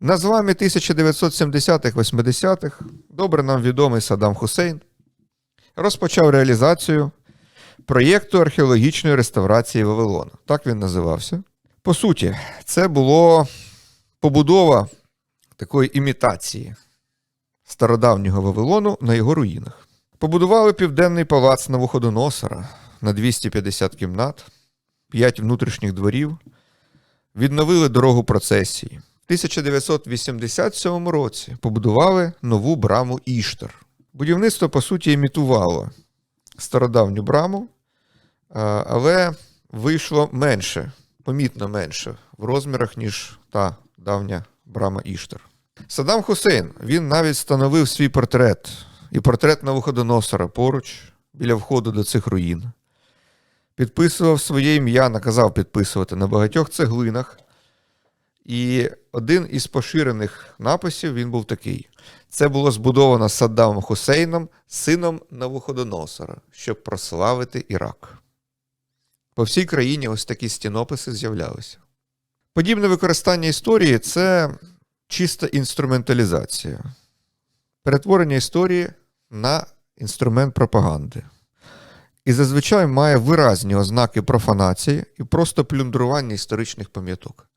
На зламі 1970-х-80-х добре нам відомий Саддам Хусейн розпочав реалізацію проєкту археологічної реставрації Вавилона. Так він називався. По суті, це було побудова такої імітації стародавнього Вавилону на його руїнах. Побудували південний палац Навуходоносора на 250 кімнат, 5 внутрішніх дворів, відновили дорогу процесії. В 1987 році побудували нову браму Іштар. Будівництво, по суті, імітувало стародавню браму, але вийшло менше, помітно менше в розмірах, ніж та давня брама Іштар. Саддам Хусейн він навіть встановив свій портрет і портрет Навуходоносора поруч біля входу до цих руїн. Підписував своє ім'я, наказав підписувати на багатьох цеглинах. І один із поширених написів він був такий: це було збудовано Саддамом Хусейном, сином Навуходоносора, щоб прославити Ірак. По всій країні ось такі стінописи з'являлися. Подібне використання історії це чиста інструменталізація, перетворення історії на інструмент пропаганди. І зазвичай має виразні ознаки профанації і просто плюндрування історичних пам'яток.